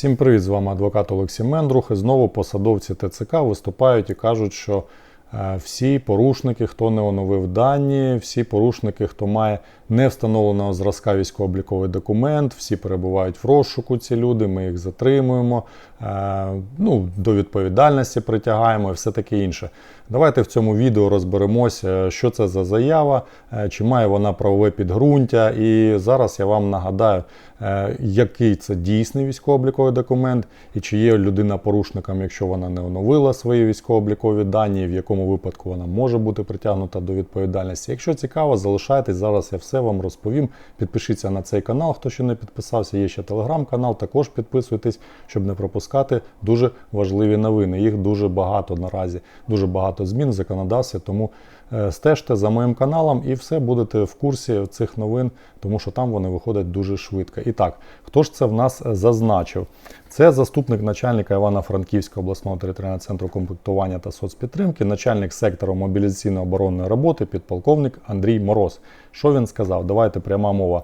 Всім привіт, з вами адвокат Олексій Мендрух. І знову посадовці ТЦК виступають і кажуть, що е, всі порушники, хто не оновив дані, всі порушники, хто має не встановленого зразка військово-обліковий документ, всі перебувають в розшуку. Ці люди. Ми їх затримуємо, е, ну, до відповідальності притягаємо і все таке інше. Давайте в цьому відео розберемося, що це за заява, е, чи має вона правове підґрунтя. І зараз я вам нагадаю, е, який це дійсний військово-обліковий документ, і чи є людина порушником, якщо вона не оновила свої військово-облікові дані, в якому випадку вона може бути притягнута до відповідальності. Якщо цікаво, залишайтесь зараз. Я все вам розповім. Підпишіться на цей канал, хто ще не підписався. Є ще телеграм-канал. Також підписуйтесь, щоб не пропускати дуже важливі новини. Їх дуже багато наразі, дуже багато змін в законодавстві. Тому стежте за моїм каналом і все будете в курсі цих новин, тому що там вони виходять дуже швидко. І так, хто ж це в нас зазначив? Це заступник начальника Івано-Франківського обласного територіального центру комплектування та соцпідтримки, начальник сектору мобілізаційно-оборонної роботи, підполковник Андрій Мороз. Що він сказав? Давайте пряма мова.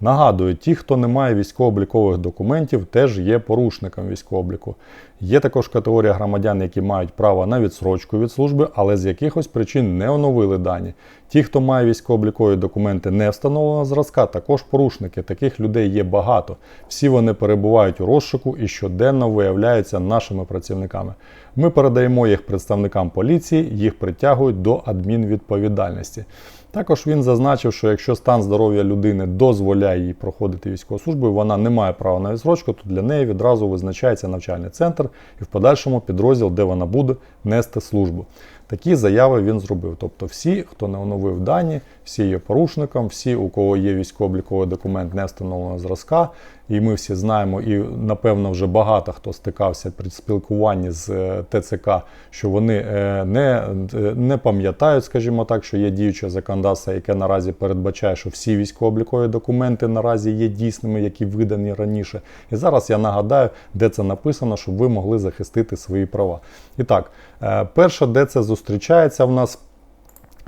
Нагадую, ті, хто не має військово-облікових документів, теж є порушником військово-обліку. Є також категорія громадян, які мають право на відсрочку від служби, але з якихось причин не оновили дані. Ті, хто має військово-облікові документи не встановленого зразка, також порушники. Таких людей є багато. Всі вони перебувають у розшуку і щоденно виявляються нашими працівниками. Ми передаємо їх представникам поліції, їх притягують до адмінвідповідальності. Також він зазначив, що якщо стан здоров'я людини дозволяє їй проходити військову службу, і вона не має права на відсрочку, то для неї відразу визначається навчальний центр і в подальшому підрозділ, де вона буде нести службу. Такі заяви він зробив. Тобто, всі, хто не оновив дані, всі є порушником, всі, у кого є військово-обліковий документ не встановленого зразка, і ми всі знаємо, і напевно вже багато хто стикався при спілкуванні з е, ТЦК, що вони е, не, е, не пам'ятають, скажімо так, що є діюче законодавство, яке наразі передбачає, що всі військово-облікові документи наразі є дійсними, які видані раніше. І зараз я нагадаю, де це написано, щоб ви могли захистити свої права. І так, перше, де це зустрічається в нас.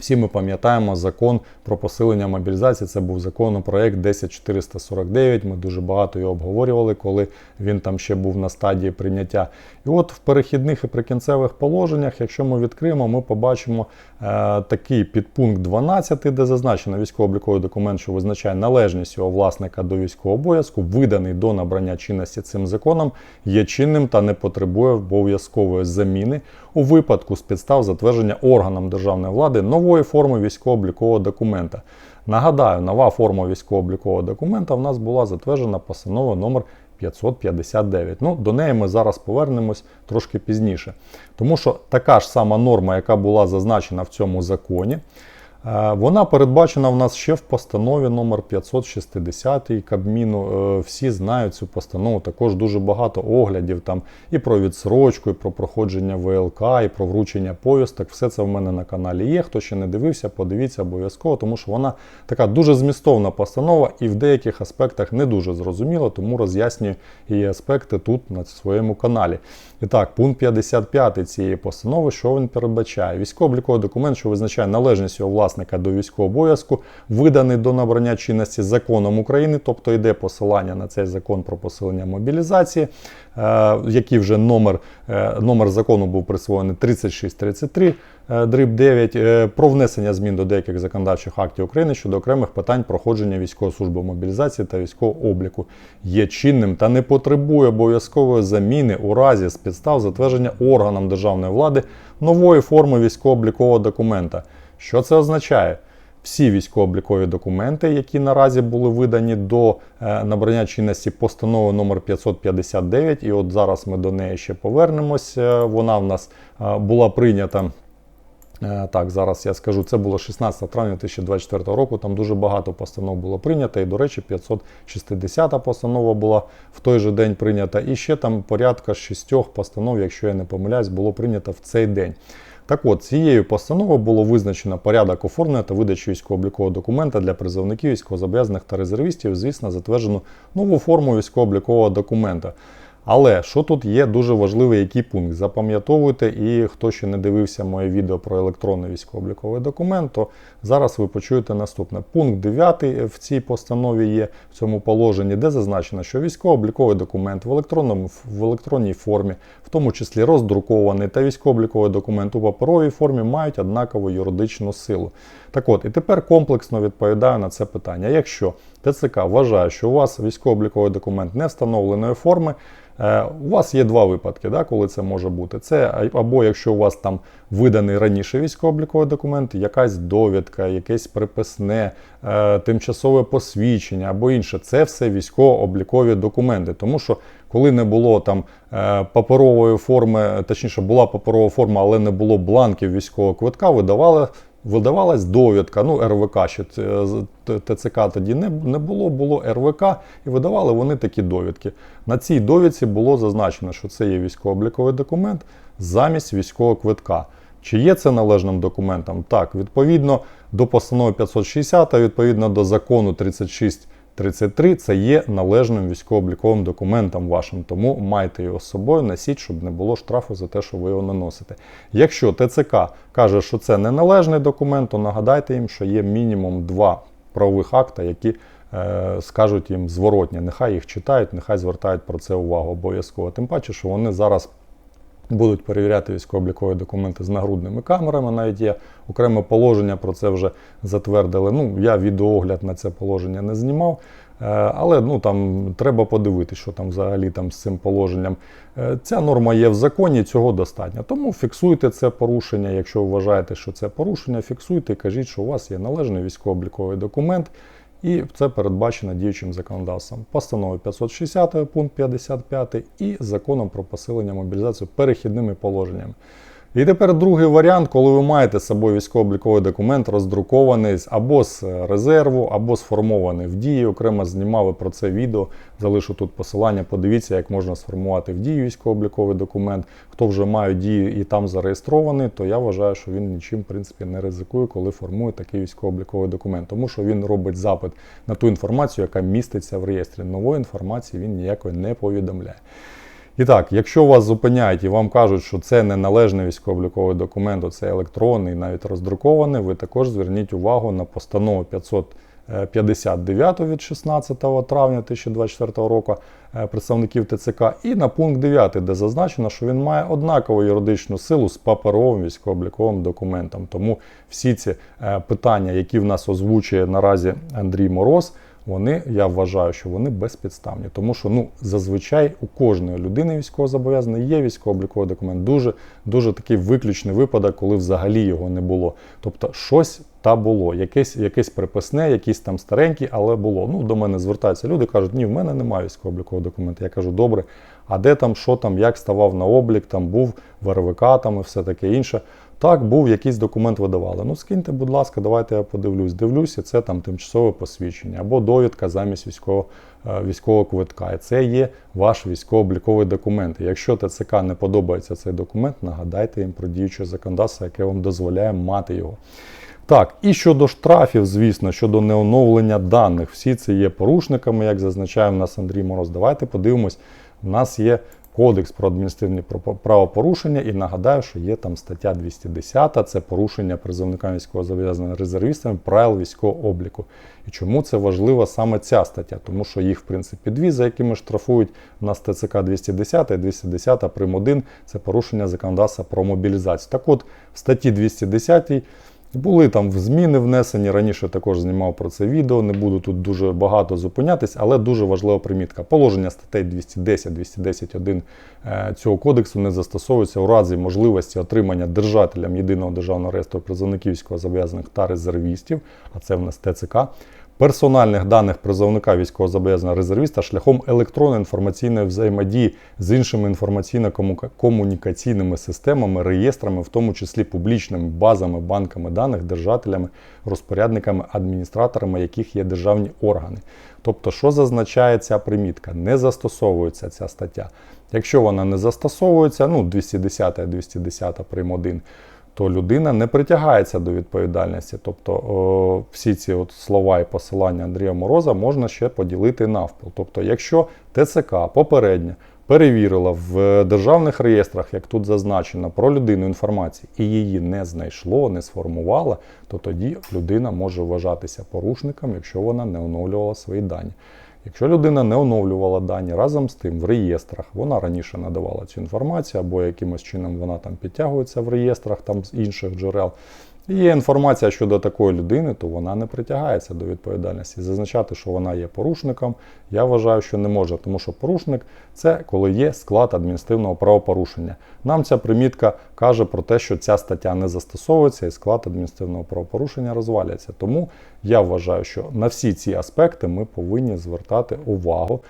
Всі ми пам'ятаємо закон про посилення мобілізації. Це був законопроект 10449. Ми дуже багато його обговорювали, коли він там ще був на стадії прийняття. І от в перехідних і прикінцевих положеннях, якщо ми відкриємо, ми побачимо е, такий підпункт 12, де зазначено військово-обліковий документ, що визначає належність його власника до військового обов'язку, виданий до набрання чинності цим законом, є чинним та не потребує обов'язкової заміни у випадку з підстав затвердження органам державної влади нової форми військово-облікового документа. Нагадаю, нова форма військово-облікового документа в нас була затверджена постанова номер 559. Ну, До неї ми зараз повернемось трошки пізніше. Тому що така ж сама норма, яка була зазначена в цьому законі, вона передбачена в нас ще в постанові номер 560 Кабміну. Е, всі знають цю постанову. Також дуже багато оглядів там і про відсрочку, і про проходження ВЛК, і про вручення повісток. Все це в мене на каналі є. Хто ще не дивився, подивіться обов'язково, тому що вона така дуже змістовна постанова і в деяких аспектах не дуже зрозуміла, тому роз'яснюю її аспекти тут на своєму каналі. І так, пункт 55 цієї постанови, що він передбачає? Військово-обліковий документ, що визначає належність його власника до військового обов'язку, виданий до набрання чинності законом України, тобто йде посилання на цей закон про посилення мобілізації, е, який вже номер, е, номер закону був присвоєний 3633. Е, дріб 9 е, про внесення змін до деяких законодавчих актів України щодо окремих питань проходження військової служби мобілізації та військового обліку є чинним та не потребує обов'язкової заміни у разі з підстав затвердження органам державної влади нової форми військово-облікового документа. Що це означає? Всі військово-облікові документи, які наразі були видані до е, набрання чинності постанови номер 559, і от зараз ми до неї ще повернемось. Вона в нас була прийнята. Е, так, зараз я скажу, це було 16 травня 2024 року. Там дуже багато постанов було прийнято. І, до речі, 560 постанова була в той же день прийнята. І ще там порядка шістьох постанов, якщо я не помиляюсь, було прийнято в цей день. Так от, цією постановою було визначено порядок оформлення та видачі військово-облікового документа для призовників, військовозобов'язаних та резервістів, звісно, затверджену нову форму військово-облікового документа. Але що тут є дуже важливий який пункт? Запам'ятовуйте, і хто ще не дивився моє відео про електронний військово-обліковий документ, то зараз ви почуєте наступне. Пункт 9 в цій постанові є в цьому положенні, де зазначено, що військово-обліковий документ в, електронному, в електронній формі, в тому числі роздрукований та військово-обліковий документ у паперовій формі мають однакову юридичну силу. Так от, і тепер комплексно відповідаю на це питання. Якщо ТЦК вважає, що у вас військово-обліковий документ не встановленої форми, е, у вас є два випадки, да, коли це може бути. Це або якщо у вас там виданий раніше військово-обліковий документ, якась довідка, якесь приписне, е, тимчасове посвідчення або інше. Це все військово-облікові документи. Тому що коли не було там е, паперової форми, точніше була паперова форма, але не було бланків військового квитка, видавали. Видавалась довідка, ну РВК е, ТЦК тоді не не було, було РВК, і видавали вони такі довідки. На цій довідці було зазначено, що це є військово-обліковий документ замість військового квитка. Чи є це належним документом? Так, відповідно до постанови 560, відповідно до закону 36. 33 це є належним військово-обліковим документом вашим, тому майте його з собою, носіть, щоб не було штрафу за те, що ви його не носите. Якщо ТЦК каже, що це не належний документ, то нагадайте їм, що є мінімум два правових акта, які е, скажуть їм зворотні. Нехай їх читають, нехай звертають про це увагу обов'язково. Тим паче, що вони зараз. Будуть перевіряти військово-облікові документи з нагрудними камерами. Навіть є окреме положення, про це вже затвердили. Ну, я відеоогляд на це положення не знімав. Е, але ну, там треба подивитися, що там взагалі там з цим положенням. Е, ця норма є в законі, цього достатньо. Тому фіксуйте це порушення. Якщо вважаєте, що це порушення, фіксуйте, кажіть, що у вас є належний військово-обліковий документ. І це передбачено діючим законодавством. Постанови 560 пункт 55 і законом про посилення мобілізації перехідними положеннями. І тепер другий варіант, коли ви маєте з собою військово-обліковий документ, роздрукований або з резерву, або сформований в дії. Окремо знімали про це відео. Залишу тут посилання. Подивіться, як можна сформувати в дії військово-обліковий документ. Хто вже має дії і там зареєстрований, то я вважаю, що він нічим в принципі не ризикує, коли формує такий військово-обліковий документ, тому що він робить запит на ту інформацію, яка міститься в реєстрі. Нової інформації він ніякої не повідомляє. І так, якщо вас зупиняють і вам кажуть, що це не належний військово-обліковий документ, це електронний, навіть роздрукований, ви також зверніть увагу на постанову 559 від 16 травня 2024 року е, представників ТЦК і на пункт 9, де зазначено, що він має однакову юридичну силу з паперовим військово-обліковим документом. Тому всі ці е, питання, які в нас озвучує наразі Андрій Мороз вони, я вважаю, що вони безпідставні. Тому що ну, зазвичай у кожної людини військовозобов'язаної є військово-обліковий документ. Дуже дуже такий виключний випадок, коли взагалі його не було. Тобто щось та було, якесь якесь приписне, якісь там старенькі, але було. Ну, До мене звертаються люди, кажуть, ні, в мене немає військово-облікового документу. Я кажу, добре, а де там, що там, як ставав на облік, там був в РВК там і все таке інше. Так, був якийсь документ видавали. Ну, скиньте, будь ласка, давайте я подивлюсь. Дивлюся, це там тимчасове посвідчення або довідка замість військового е, військового квитка. І це є ваш військово-обліковий документ. І якщо ТЦК не подобається цей документ, нагадайте їм про діюче законодавство, яке вам дозволяє мати його. Так, і щодо штрафів, звісно, щодо неоновлення даних, всі це є порушниками, як зазначає в нас Андрій Мороз. Давайте подивимось, у нас є Кодекс про адміністративні правопорушення і нагадаю, що є там стаття 210, це порушення призовниками військовозобов'язаних резервістами правил військового обліку. І чому це важлива саме ця стаття? Тому що їх, в принципі, дві, за якими штрафують у нас ТЦК 210 і 210 прим. 1 це порушення законодавства про мобілізацію. Так от, в статті 210 були там зміни внесені. Раніше також знімав про це відео. Не буду тут дуже багато зупинятись, але дуже важлива примітка. Положення статей 210-210.1 е, цього кодексу не застосовується у разі можливості отримання держателям єдиного державного реєстру призовниківського зобов'язаних та резервістів, а це в нас ТЦК персональних даних призовника військовозобов'язаного резервіста шляхом електронної інформаційної взаємодії з іншими інформаційно-комунікаційними системами, реєстрами, в тому числі публічними базами, банками даних, держателями, розпорядниками, адміністраторами, яких є державні органи. Тобто, що зазначає ця примітка? Не застосовується ця стаття. Якщо вона не застосовується, ну 210 210 прим. 1, то людина не притягається до відповідальності. Тобто о, всі ці от слова і посилання Андрія Мороза можна ще поділити навпіл. Тобто, якщо ТЦК попередньо перевірила в державних реєстрах, як тут зазначено, про людину інформації, і її не знайшло, не сформувала, то тоді людина може вважатися порушником, якщо вона не оновлювала свої дані. Якщо людина не оновлювала дані разом з тим в реєстрах, вона раніше надавала цю інформацію, або якимось чином вона там підтягується в реєстрах там з інших джерел. Є інформація щодо такої людини, то вона не притягається до відповідальності. Зазначати, що вона є порушником, я вважаю, що не може, тому що порушник це коли є склад адміністративного правопорушення. Нам ця примітка каже про те, що ця стаття не застосовується і склад адміністративного правопорушення розваляться. Тому я вважаю, що на всі ці аспекти ми повинні звертати увагу.